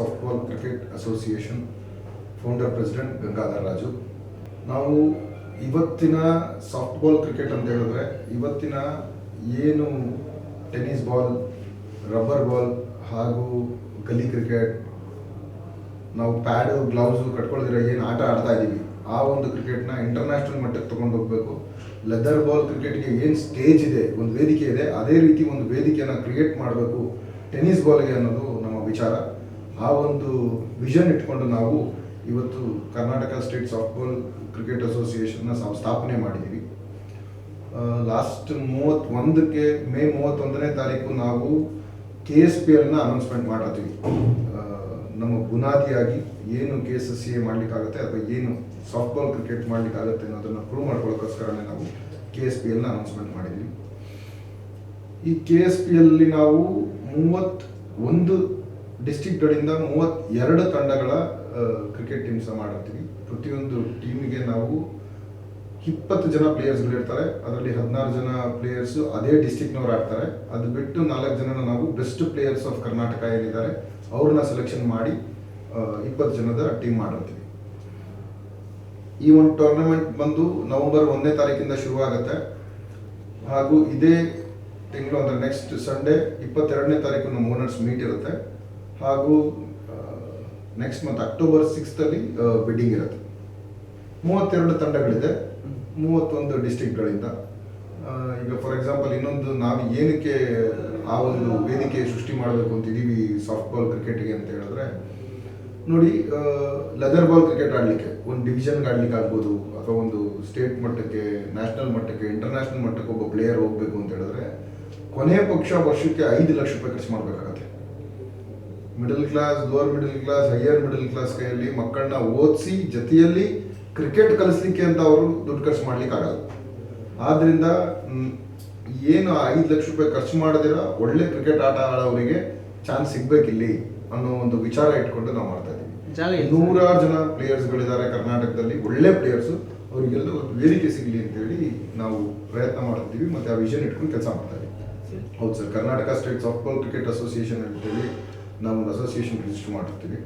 Softball cricket association founder president Gangadhar Raju ನಾವು ಇವತ್ತಿನ softball cricket ಅಂತ ಹೇಳಿದ್ರೆ ಇವತ್ತಿನ ಏನು ಟೆನ್ನಿಸ್ ಬಾಲ್ ರಬ್ಬರ್ ಬಾಲ್ ಹಾಗೂ ಗಲ್ಲಿ ಕ್ರಿಕೆಟ್ ನಾವು ಪ್ಯಾಡು ಗ್ಲೌಸು ಕಟ್ಕೊಳ್ದಿರೋ ಏನು ಆಟ ಆಡ್ತಾ ಇದ್ದೀವಿ ಆ ಒಂದು ಕ್ರಿಕೆಟ್ನ ಇಂಟರ್ನ್ಯಾಷನಲ್ ಮಟ್ಟಕ್ಕೆ ತೊಗೊಂಡು ಹೋಗಬೇಕು. ಲೆದರ್ ಬಾಲ್ ಕ್ರಿಕೆಟ್ಗೆ ಏನು ಸ್ಟೇಜ್ ಇದೆ, ಒಂದು ವೇದಿಕೆ ಇದೆ, ಅದೇ ರೀತಿ ಒಂದು ವೇದಿಕೆಯನ್ನು ಕ್ರಿಯೇಟ್ ಮಾಡಬೇಕು ಟೆನ್ನಿಸ್ ಬಾಲ್ಗೆ ಅನ್ನೋದು ನಮ್ಮ ವಿಚಾರ. ಆ ಒಂದು ವಿಷನ್ ಇಟ್ಕೊಂಡು ನಾವು ಇವತ್ತು ಕರ್ನಾಟಕ ಸ್ಟೇಟ್ ಸಾಫ್ಟ್ಬಾಲ್ ಕ್ರಿಕೆಟ್ ಅಸೋಸಿಯೇಷನ್ನ ಸ್ಥಾಪನೆ ಮಾಡಿದ್ದೀವಿ ಲಾಸ್ಟ್ ಮೂವತ್ತೊಂದಕ್ಕೆ ಮೇ ಮೂವತ್ತೊಂದನೇ ತಾರೀಕು ನಾವು ಕೆ ಎಸ್ ಪಿ ಎಲ್ನ ಅನೌನ್ಸ್ಮೆಂಟ್ ಮಾಡತ್ತೀವಿ. ನಮ್ಮ ಬುನಾದಿಯಾಗಿ ಏನು K S S C A ಮಾಡಲಿಕ್ಕಾಗುತ್ತೆ ಅಥವಾ ಏನು ಸಾಫ್ಟ್ಬಾಲ್ ಕ್ರಿಕೆಟ್ ಮಾಡಲಿಕ್ಕಾಗುತ್ತೆ ಅನ್ನೋದನ್ನು ಪ್ರೂವ್ ಮಾಡ್ಕೊಳ್ಳೋಕ್ಕೋಸ್ಕರನೇ ನಾವು ಕೆ ಎಸ್ ಪಿ ಎಲ್ನ ಅನೌನ್ಸ್ಮೆಂಟ್ ಮಾಡಿದ್ವಿ. ಈ ಕೆ ಎಸ್ ಪಿ ಅಲ್ಲಿ ನಾವು ಮೂವತ್ ಒಂದು ಡಿಸ್ಟಿಕ್ಗಳಿಂದ ಮೂವತ್ತೆರಡು ತಂಡಗಳ ಕ್ರಿಕೆಟ್ ಟೀಮ್ಸ್ ಮಾಡಿರ್ತೀವಿ. ಪ್ರತಿಯೊಂದು ಟೀಮಿಗೆ ನಾವು ಇಪ್ಪತ್ತು ಜನ ಪ್ಲೇಯರ್ಸ್ಗಳು ಇರ್ತಾರೆ. ಅದರಲ್ಲಿ ಹದಿನಾರು ಜನ ಪ್ಲೇಯರ್ಸ್ ಅದೇ ಡಿಸ್ಟಿಕ್ನವ್ರು ಆಡ್ತಾರೆ ಅದು ಬಿಟ್ಟು ನಾಲ್ಕು ಜನನ ನಾವು ಬೆಸ್ಟ್ ಪ್ಲೇಯರ್ಸ್ ಆಫ್ ಕರ್ನಾಟಕ ಏನಿದ್ದಾರೆ ಅವ್ರನ್ನ ಸೆಲೆಕ್ಷನ್ ಮಾಡಿ ಇಪ್ಪತ್ತು ಜನದ ಟೀಮ್ ಮಾಡಿರ್ತೀವಿ. ಈ ಒಂದು ಟೂರ್ನಮೆಂಟ್ ಬಂದು ನವೆಂಬರ್ ಒಂದನೇ ತಾರೀಕಿಂದ ಶುರು ಆಗುತ್ತೆ ಹಾಗೂ ಇದೇ ತಿಂಗಳು ಅಂದರೆ ನೆಕ್ಸ್ಟ್ ಸಂಡೇ ಇಪ್ಪತ್ತೆರಡನೇ ತಾರೀಕು ನಮ್ಮ ಓನರ್ಸ್ ಮೀಟ್ ಇರುತ್ತೆ. ಹಾಗೂ ನೆಕ್ಸ್ಟ್ ಮಂತ್ ಅಕ್ಟೋಬರ್ ಸಿಕ್ಸ್ತಲ್ಲಿ ಬಿಡ್ಡಿಂಗ್ ಇರುತ್ತೆ. ಮೂವತ್ತೆರಡು ತಂಡಗಳಿದೆ. ಮೂವತ್ತೊಂದು ಡಿಸ್ಟಿಕ್ಗಳಿಂದ ಈಗ ಫಾರ್ ಎಕ್ಸಾಂಪಲ್ ಇನ್ನೊಂದು ನಾವು ಏನಕ್ಕೆ ಆ ಒಂದು ವೇದಿಕೆ ಸೃಷ್ಟಿ ಮಾಡಬೇಕು ಅಂತಿದ್ದೀವಿ ಸಾಫ್ಟ್ಬಾಲ್ ಕ್ರಿಕೆಟ್ಗೆ ಅಂತ ಹೇಳಿದ್ರೆ, ನೋಡಿ ಲೆದರ್ ಬಾಲ್ ಕ್ರಿಕೆಟ್ ಆಡಲಿಕ್ಕೆ, ಒಂದು ಡಿವಿಷನ್ಗೆ ಆಡ್ಲಿಕ್ಕೆ ಆಗ್ಬೋದು, ಅಥವಾ ಒಂದು ಸ್ಟೇಟ್ ಮಟ್ಟಕ್ಕೆ ನ್ಯಾಷನಲ್ ಮಟ್ಟಕ್ಕೆ ಇಂಟರ್ನ್ಯಾಷನಲ್ ಮಟ್ಟಕ್ಕೆ ಒಬ್ಬ ಪ್ಲೇಯರ್ ಹೋಗಬೇಕು ಅಂತ ಹೇಳಿದ್ರೆ ಕೊನೆ ಪಕ್ಷ ವರ್ಷಕ್ಕೆ ಐದು ಲಕ್ಷ ರೂಪಾಯಿ ಖರ್ಚು ಮಾಡಬೇಕಾಗತ್ತೆ. Middle class lower middle class higher middle class ಕೈಯಲ್ಲಿ ಮಕ್ಕಳನ್ನ ಓದಿಸಿ ಜೊತೆಯಲ್ಲಿ ಕ್ರಿಕೆಟ್ ಕಲಿಸ್ಲಿಕ್ಕೆ ಅಂತ ಅವರು ದುಡ್ಡು ಖರ್ಚು ಮಾಡ್ಲಿಕ್ಕೆ ಆಗಲ್ಲ. ಆದ್ರಿಂದ ಏನು ಐದು ಲಕ್ಷ ರೂಪಾಯಿ ಖರ್ಚು ಮಾಡದಿರ ಒಳ್ಳೆ ಕ್ರಿಕೆಟ್ ಆಟ ಆಡೋರಿಗೆ ಚಾನ್ಸ್ ಸಿಗ್ಬೇಕಿಲ್ಲಿ ಅನ್ನೋ ಒಂದು ವಿಚಾರ ಇಟ್ಕೊಂಡು ನಾವು ಮಾಡ್ತಾ ಇದ್ದೀವಿ? ನೂರಾರು ಜನ ಪ್ಲೇಯರ್ಸ್ಗಳಿದ್ದಾರೆ ಕರ್ನಾಟಕದಲ್ಲಿ ಒಳ್ಳೆ ಪ್ಲೇಯರ್ಸು ಅವರಿಗೆಲ್ಲ ಒಂದು ವೇದಿಕೆ ಸಿಗಲಿ ಅಂತೇಳಿ ನಾವು ಪ್ರಯತ್ನ ಮಾಡ್ತೀವಿ ಮತ್ತೆ ಆ ವಿಷನ್ ಇಟ್ಕೊಂಡು ಕೆಲಸ ಮಾಡ್ತಾ ಇದ್ದೀವಿ. ಹೌದು sir Karnataka state softball cricket association ಅಂತೇಳಿ ಒಂದು ಅಸೋಸಿಯೇಷನ್ ರಿಜಿಸ್ಟರ್ ಮಾಡಿರ್ತೀವಿ.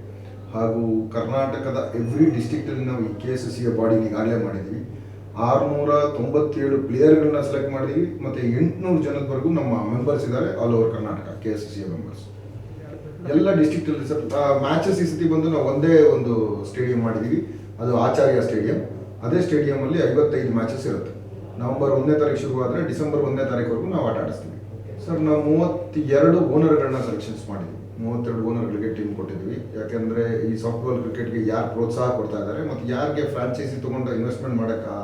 ಹಾಗೂ ಕರ್ನಾಟಕದ ಎವ್ರಿ ಡಿಸ್ಟಿಕ್ಟಲ್ಲಿ ನಾವು ಈ ಕೆ ಎಸ್ ಎಸ್ ಸಿಯ ಬಾಡಿ ಈಗಾಗಲೇ ಮಾಡಿದ್ದೀವಿ ಆರುನೂರ ತೊಂಬತ್ತೇಳು ಪ್ಲೇಯರ್ಗಳನ್ನ ಸೆಲೆಕ್ಟ್ ಮಾಡಿದ್ವಿ. ಮತ್ತು ಎಂಟುನೂರು ಜನದವರೆಗೂ ನಮ್ಮ ಮೆಂಬರ್ಸ್ ಇದ್ದಾರೆ all over Karnataka K S ಸಿಯ ಮೆಂಬರ್ಸ್ ಎಲ್ಲ ಡಿಸ್ಟಿಕ್ಟಲ್ಲಿ ಸರ್ ಮ್ಯಾಚಸ್ ಈ ಸತಿ ಬಂದು ನಾವು ಒಂದೇ ಒಂದು ಸ್ಟೇಡಿಯಂ ಮಾಡಿದ್ದೀವಿ ಅದು ಆಚಾರ್ಯ ಸ್ಟೇಡಿಯಂ ಅದೇ ಸ್ಟೇಡಿಯಮಲ್ಲಿ ಐವತ್ತೈದು ಮ್ಯಾಚಸ್ ಇರುತ್ತೆ. ನವೆಂಬರ್ ಒಂದನೇ ತಾರೀಕು ಶುರುವಾದರೆ ಡಿಸೆಂಬರ್ ಒಂದನೇ ತಾರೀಕುವರೆಗೂ ನಾವು ಆಟ ಆಡಿಸ್ತೀವಿ. ಸರ್, ನಾವು ಮೂವತ್ತೆರಡು ಓನರ್ಗಳನ್ನ ಸೆಲೆಕ್ಷನ್ಸ್ ಮಾಡಿದ್ವಿ. ಮೂವತ್ತೆರಡು ಓನರ್ಗಳಿಗೆ ಟೀಮ್ ಕೊಟ್ಟಿದ್ವಿ ಯಾಕೆಂದರೆ ಈ ಸಾಫ್ಟ್ಬಾಲ್ ಕ್ರಿಕೆಟ್ಗೆ ಯಾರು ಪ್ರೋತ್ಸಾಹ ಕೊಡ್ತಾ ಇದ್ದಾರೆ ಮತ್ತು ಯಾರಿಗೆ ಫ್ರಾಂಚೈಸಿ ತೊಗೊಂಡು ಇನ್ವೆಸ್ಟ್ಮೆಂಟ್ ಮಾಡೋಕ್ಕೆ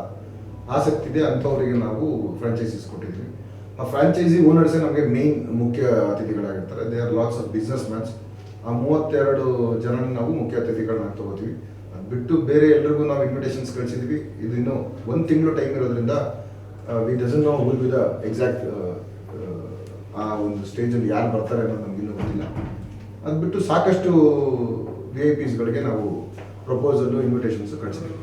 ಆಸಕ್ತಿ ಇದೆ ಅಂಥವರಿಗೆ ನಾವು ಫ್ರಾಂಚೈಸೀಸ್ ಕೊಟ್ಟಿದ್ವಿ ಆ ಫ್ರಾಂಚೈಸಿ ಓನರ್ಸೇ ನಮಗೆ ಮೇನ್ ಮುಖ್ಯ ಅತಿಥಿಗಳಾಗಿರ್ತಾರೆ they are lots of business mans ಆ ಮೂವತ್ತೆರಡು ಜನ ನಾವು ಮುಖ್ಯ ಅತಿಥಿಗಳನ್ನ ತಗೋತೀವಿ ಅದು ಬಿಟ್ಟು ಬೇರೆ ಎಲ್ರಿಗೂ ನಾವು ಇನ್ವಿಟೇಷನ್ಸ್ ಕಳಿಸಿದ್ವಿ ಇದು ಇನ್ನೂ ಒಂದು ತಿಂಗಳು ಟೈಮ್ ಇರೋದ್ರಿಂದ we doesn't know who'll be the exact ಆ ಒಂದು ಸ್ಟೇಜಲ್ಲಿ ಯಾರು ಬರ್ತಾರೆ ಅನ್ನೋದು ನಮಗಿನ್ನೂ ಗೊತ್ತಿಲ್ಲ ಅದು ಬಿಟ್ಟು ಸಾಕಷ್ಟು ವಿ ಐ ಪಿಸ್ಗಳಿಗೆ ನಾವು proposal invitations ಕಳಿಸಿದ್ವಿ.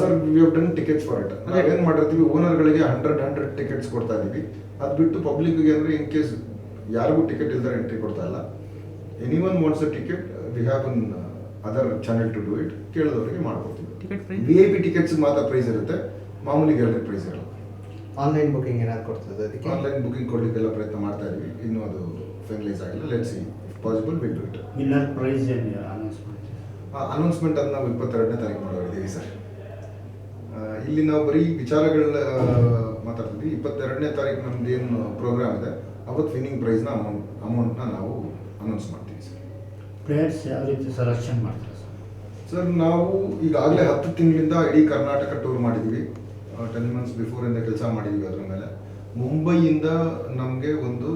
Sir we have done tickets for it ನಾವೇನು ಮಾಡಿರ್ತೀವಿ ಓನರ್ಗಳಿಗೆ ಹಂಡ್ರೆಡ್ ಹಂಡ್ರೆಡ್ ಟಿಕೆಟ್ಸ್ ಕೊಡ್ತಾ ಇದ್ದೀವಿ ಅದು ಬಿಟ್ಟು ಪಬ್ಲಿಕ್ಗೆ ಅಂದರೆ ಇನ್ ಕೇಸ್ ಯಾರಿಗೂ ಟಿಕೆಟ್ ಇಲ್ದರೆ ಎಂಟ್ರಿ ಕೊಡ್ತಾ ಇಲ್ಲ. Anyone wants a ticket we have another channel to do it ಕೇಳಿದವರಿಗೆ ಮಾಡ್ಕೊಡ್ತೀವಿ. ವಿ ಐ ಪಿ ಟಿಕೆಟ್ಸ್ ಮಾತ್ರ ಪ್ರೈಸ್ ಇರುತ್ತೆ. ಮಾಮೂಲಿ ಗ್ಯಾಲರಿ ಪ್ರೈಸ್ ಇರಲ್ಲ. ಆನ್ಲೈನ್ ಬುಕಿಂಗ್ ಏನಾದ್ರು ಕೊಡ್ತದೆ ಅದಕ್ಕೆ? ಆನ್ಲೈನ್ ಬುಕಿಂಗ್ ಕೊಡಲಿಕ್ಕೆಲ್ಲ ಪ್ರಯತ್ನ ಮಾಡ್ತಾ ಇದೀವಿ. ಇನ್ನೂ ಅದು ಫೈನಲೈಸ್ ಆಗಿಲ್ಲ. Let see possible will do it winner prize ಏನು ಅನೌನ್ಸ್ಮೆಂಟ್ ಅನೌನ್ಸ್ಮೆಂಟ್ ಅನ್ನು ನಾವು ಇಪ್ಪತ್ತೆರಡನೇ ತಾರೀಕು ಮಾಡೋರಿದ್ದೀವಿ ಸರ್. ಇಲ್ಲಿ ನಾವು ಬರೀ ವಿಚಾರಗಳ ಮಾತಾಡ್ತಿದ್ವಿ. ಇಪ್ಪತ್ತೆರಡನೇ ತಾರೀಕು ನಮ್ದು ಏನು ಪ್ರೋಗ್ರಾಮ್ ಇದೆ ಅವತ್ತು ವಿನ್ನಿಂಗ್ ಪ್ರೈಸ್ನ ಅಮೌಂಟ್ ಅಮೌಂಟ್ನ ನಾವು ಅನೌನ್ಸ್ ಮಾಡ್ತೀವಿ ಸರ್. ಪ್ಲೇಯರ್ಸ್ ಯಾವ ರೀತಿ ಸೆಲೆಕ್ಷನ್ ಮಾಡ್ತಾರೆ ಸರ್? ಸರ್ ನಾವು ಈಗಾಗಲೇ ಹತ್ತು ತಿಂಗಳಿಂದ ಇಡೀ ಕರ್ನಾಟಕ ಟೂರ್ ಮಾಡಿದ್ವಿ. ಟೆನ್ ಮಂತ್ಸ್ ಬಿಫೋರಿಂದ ಕೆಲಸ ಮಾಡಿದ್ವಿ ಅದ್ರ ಮೇಲೆ. ಮುಂಬೈಯಿಂದ ನಮಗೆ ಒಂದು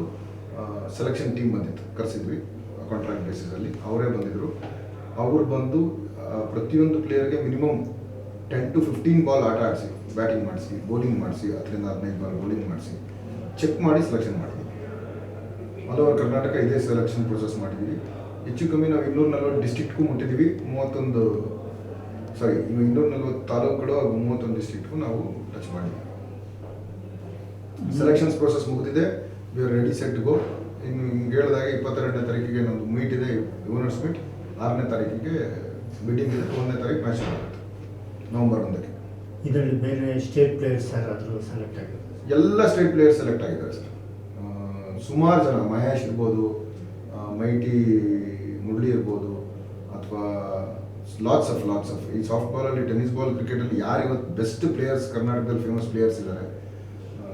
ಸೆಲೆಕ್ಷನ್ ಟೀಮ್ ಬಂದಿತ್ತು ಕರೆಸಿದ್ವಿ. ಕಾಂಟ್ರಾಕ್ಟ್ ಬೇಸಿಸಲ್ಲಿ ಅವರೇ ಬಂದಿದ್ದರು ಅವರು ಬಂದು ಪ್ರತಿಯೊಂದು ಪ್ಲೇಯರ್ಗೆ minimum ten to fifteen ball ಆಟ ಆಡಿಸಿ ಬ್ಯಾಟಿಂಗ್ ಮಾಡಿಸಿ ಬೌಲಿಂಗ್ ಮಾಡಿಸಿ ಹತ್ತರಿಂದ ಹದಿನೈದು ಬಾಲ್ ಬೌಲಿಂಗ್ ಮಾಡಿಸಿ ಚೆಕ್ ಮಾಡಿ ಸೆಲೆಕ್ಷನ್ ಮಾಡಿದ್ವಿ. ಆಲ್ ಓವರ್ ಕರ್ನಾಟಕ ಇದೇ ಸೆಲೆಕ್ಷನ್ ಪ್ರೊಸೆಸ್ ಮಾಡಿದ್ವಿ. ಹೆಚ್ಚು ಕಮ್ಮಿ ನಾವು ಇನ್ನೂರ ನಲ್ವತ್ತು ಡಿಸ್ಟಿಕ್ಟ್ಗೂ ಮುಟ್ಟಿದ್ವಿ. ಮೂವತ್ತೊಂದು ಸಾರಿ ಇನ್ನೂರ ನಲ್ವತ್ತು ತಾಲೂಕುಗಳು ಹಾಗೂ ಮೂವತ್ತೊಂದು ಡಿಸ್ಟಿಕ್ಟ್ಗೂ ನಾವು ಟಚ್ ಮಾಡಿದ್ವಿ. ಸೆಲೆಕ್ಷನ್ಸ್ ಪ್ರೊಸೆಸ್ ಮುಗಿದಿದೆ. We are ready set go ಇನ್ನು ಹಿಂಗೆ ಹೇಳಿದಾಗ ಇಪ್ಪತ್ತೆರಡನೇ ತಾರೀಕಿಗೆ ನಮ್ಮದು ಮೀಟ್ ಇದೆ ಓನರ್ಸ್ ಮೀಟ್ ಆರನೇ ತಾರೀಕಿಗೆ ಮೀಟಿಂಗ್ ಇದೆ ಒಂದನೇ ತಾರೀಕು ಮ್ಯಾಚ್ ಆಗುತ್ತೆ ನವಂಬರ್ ಒಂದಕ್ಕೆ. ಇದರಲ್ಲಿ ಬೇರೆ ಸ್ಟೇಟ್ ಪ್ಲೇಯರ್ಸ್ ಯಾರಾದರೂ ಸೆಲೆಕ್ಟ್ ಆಗಿದೆ ಎಲ್ಲ ಸ್ಟೇಟ್ ಪ್ಲೇಯರ್ಸ್ ಸೆಲೆಕ್ಟ್ ಆಗಿದ್ದಾರೆ ಸರ್. ಸುಮಾರು ಜನ ಮಹೇಶ್ ಇರ್ಬೋದು ಮೈಟಿ ಮುರಳಿ ಇರ್ಬೋದು ಅಥವಾ ಲಾಟ್ಸ್ ಆಫ್ ಲಾಟ್ಸ್ ಆಫ್ ಈ ಸಾಫ್ಟ್ ಬಾಲಲ್ಲಿ ಟೆನ್ನಿಸ್ ಬಾಲ್ ಕ್ರಿಕೆಟಲ್ಲಿ ಯಾರು ಇವತ್ತು ಬೆಸ್ಟ್ ಪ್ಲೇಯರ್ಸ್ ಕರ್ನಾಟಕದಲ್ಲಿ ಫೇಮಸ್ ಪ್ಲೇಯರ್ಸ್ ಇದ್ದಾರೆ.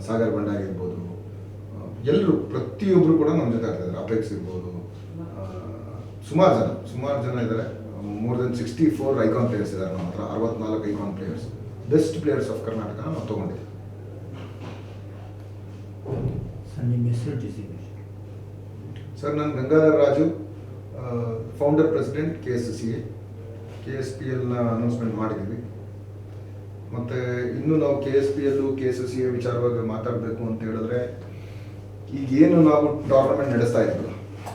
ಸಾಗರ್ ಭಂಡಾರಿ ಇರ್ಬೋದು ಎಲ್ಲರೂ ಪ್ರತಿಯೊಬ್ಬರು ಕೂಡ ನಮ್ಮ ಜೊತೆ ಆಗ್ತಾ ಇದ್ದಾರೆ ಅಪೆಕ್ಸ್ ಇರ್ಬೋದು ಸುಮಾರು ಜನ ಸುಮಾರು ಜನ ಇದ್ದಾರೆ more than sixty four icon players ಇದ್ದಾರೆ ನಮ್ಮ ಹತ್ರ. ಅರವತ್ನಾಲ್ಕು icon players best players of Karnataka ನಾವು ತೊಗೊಂಡಿದ್ದೀವಿ. ಸರ್ ನಾನು Gangadhar Raju founder president K S C A K S P ಎಲ್ನ announcement ಮಾಡಿದ್ದೀವಿ. ಮತ್ತು ಇನ್ನು ನಾವು ಕೆ ಎಸ್ ಪಿ ಎಲ್ಲು ಕೆ ಎಸ್ ಸಿ ಎ ವಿಚಾರವಾಗಿ ಮಾತಾಡಬೇಕು ಅಂತ ಹೇಳಿದ್ರೆ ಈಗೇನು ನಾವು ಟೂರ್ನಮೆಂಟ್ ನಡೆಸ್ತಾ ಇದ್ದೀವಿ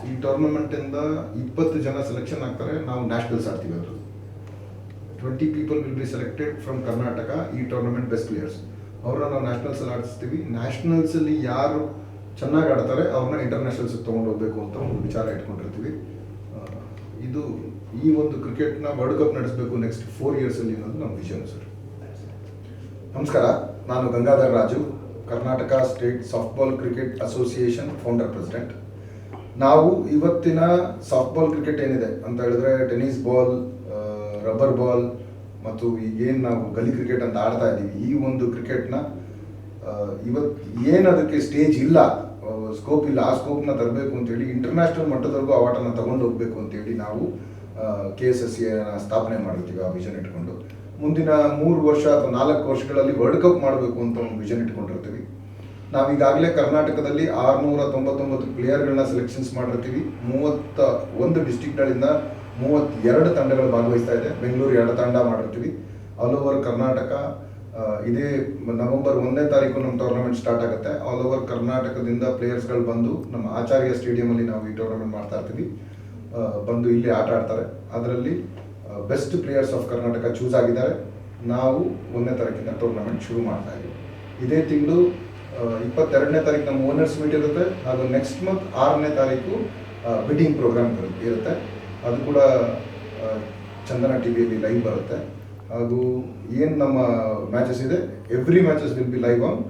ಈ ಟೂರ್ನಮೆಂಟಿಂದ ಇಪ್ಪತ್ತು ಜನ ಸೆಲೆಕ್ಷನ್ ಆಗ್ತಾರೆ, ನಾವು ನ್ಯಾಷನಲ್ಸ್ ಆಡ್ತೀವಿ ಅವರು twenty people will be selected from Karnataka ಈ ಟೂರ್ನಮೆಂಟ್ ಬೆಸ್ಟ್ ಪ್ಲೇಯರ್ಸ್ ಅವ್ರನ್ನ ನಾವು ನ್ಯಾಷನಲ್ಸ್ ಅಲ್ಲಿ ಆಡಿಸ್ತೀವಿ. ನ್ಯಾಷನಲ್ಸ್ ಅಲ್ಲಿ ಯಾರು ಚೆನ್ನಾಗಿ ಆಡ್ತಾರೆ, ಅವ್ರನ್ನ ಇಂಟರ್ನ್ಯಾಷನಲ್ಸ್ ತೊಗೊಂಡು ಹೋಗ್ಬೇಕು ಅಂತ ಒಂದು ವಿಚಾರ ಇಟ್ಕೊಂಡಿರ್ತೀವಿ. ಇದು ಈ ಒಂದು ಕ್ರಿಕೆಟ್ನ ವರ್ಲ್ಡ್ ಕಪ್ ನಡೆಸಬೇಕು ನೆಕ್ಸ್ಟ್ ಫೋರ್ ಇಯರ್ಸ್ ಅಲ್ಲಿ ಅನ್ನೋದು ನಮ್ಮ ವಿಷನ್ ಸರ್. ನಮಸ್ಕಾರ, ನಾನು Gangadhar Raju. Karnataka state softball cricket association founder president ನಾವು ಇವತ್ತಿನ ಸಾಫ್ಟ್ಬಾಲ್ ಕ್ರಿಕೆಟ್ ಏನಿದೆ ಅಂತ ಹೇಳಿದ್ರೆ ಟೆನ್ನಿಸ್ ಬಾಲ್ ರಬ್ಬರ್ ಬಾಲ್ ಮತ್ತು ಈಗೇನು ನಾವು ಗಲಿ ಕ್ರಿಕೆಟ್ ಅಂತ ಆಡ್ತಾ ಇದ್ದೀವಿ. ಈ ಒಂದು ಕ್ರಿಕೆಟ್ನ ಇವತ್ತು ಏನು ಅದಕ್ಕೆ ಸ್ಟೇಜ್ ಇಲ್ಲ ಸ್ಕೋಪ್ ಇಲ್ಲ, ಆ ಸ್ಕೋಪ್ನ ತರಬೇಕು ಅಂತೇಳಿ ಇಂಟರ್ನ್ಯಾಷನಲ್ ಮಟ್ಟದವರೆಗೂ ಆ ಆಟನ ತಗೊಂಡು ಹೋಗ್ಬೇಕು ಅಂತೇಳಿ ನಾವು ಕೆ ಎಸ್ ಎಸ್ ಸಿ ಸ್ಥಾಪನೆ ಮಾಡಿರ್ತೀವಿ ಆ ವಿಷನ್ ಇಟ್ಕೊಂಡು. ಮುಂದಿನ ಮೂರು ವರ್ಷ ಅಥವಾ ನಾಲ್ಕು ವರ್ಷಗಳಲ್ಲಿ ವರ್ಲ್ಡ್ ಕಪ್ ಮಾಡಬೇಕು ಅಂತ ಒಂದು ವಿಷನ್ ಇಟ್ಕೊಂಡಿರ್ತೀವಿ. ನಾವು ಈಗಾಗಲೇ ಕರ್ನಾಟಕದಲ್ಲಿ ಆರುನೂರ ತೊಂಬತ್ತೊಂಬತ್ತು ಪ್ಲೇಯರ್ಗಳನ್ನ ಸೆಲೆಕ್ಷನ್ಸ್ ಮಾಡಿರ್ತೀವಿ. ಮೂವತ್ತ ಒಂದು ಡಿಸ್ಟಿಕ್ಗಳಿಂದ ಮೂವತ್ತೆರಡು ತಂಡಗಳು ಭಾಗವಹಿಸ್ತಾ ಇದೆ. ಬೆಂಗಳೂರು ಎರಡು ತಂಡ ಮಾಡಿರ್ತೀವಿ. ಆಲ್ ಓವರ್ ಕರ್ನಾಟಕ ಇದೇ ನವೆಂಬರ್ ಒಂದನೇ ತಾರೀಕು ನಮ್ಮ ಟೂರ್ನಮೆಂಟ್ ಸ್ಟಾರ್ಟ್ ಆಗುತ್ತೆ. ಆಲ್ ಓವರ್ ಕರ್ನಾಟಕದಿಂದ ಪ್ಲೇಯರ್ಸ್ಗಳು ಬಂದು ನಮ್ಮ ಆಚಾರ್ಯ ಸ್ಟೇಡಿಯಮಲ್ಲಿ ನಾವು ಈ ಟೂರ್ನಮೆಂಟ್ ಮಾಡ್ತಾ ಇರ್ತೀವಿ. ಬಂದು ಇಲ್ಲಿ ಆಟ ಆಡ್ತಾರೆ. ಅದರಲ್ಲಿ best players of Karnataka choose ಆಗಿದ್ದಾರೆ. ನಾವು ಒಂದನೇ ತಾರೀಕಿನ ಟೂರ್ನಮೆಂಟ್ ಶುರು ಮಾಡ್ತಾ ಇದ್ದೀವಿ ಇದೇ ತಿಂಗಳು ಇಪ್ಪತ್ತೆರಡನೇ ತಾರೀಕು ನಮ್ಮ ಓನರ್ಸ್ ಮೀಟ್ ಇರುತ್ತೆ. ಹಾಗೂ ನೆಕ್ಸ್ಟ್ ಮಂತ್ ಆರನೇ ತಾರೀಕು ಬಿಡ್ಡಿಂಗ್ ಪ್ರೋಗ್ರಾಮ್ ಇರುತ್ತೆ. ಅದು ಕೂಡ ಚಂದನ ಟಿ ವಿಯಲ್ಲಿ ಲೈವ್ ಬರುತ್ತೆ. ಹಾಗೂ ಏನು ನಮ್ಮ ಮ್ಯಾಚಸ್ ಇದೆ every matches will be live on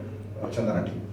Chandana T V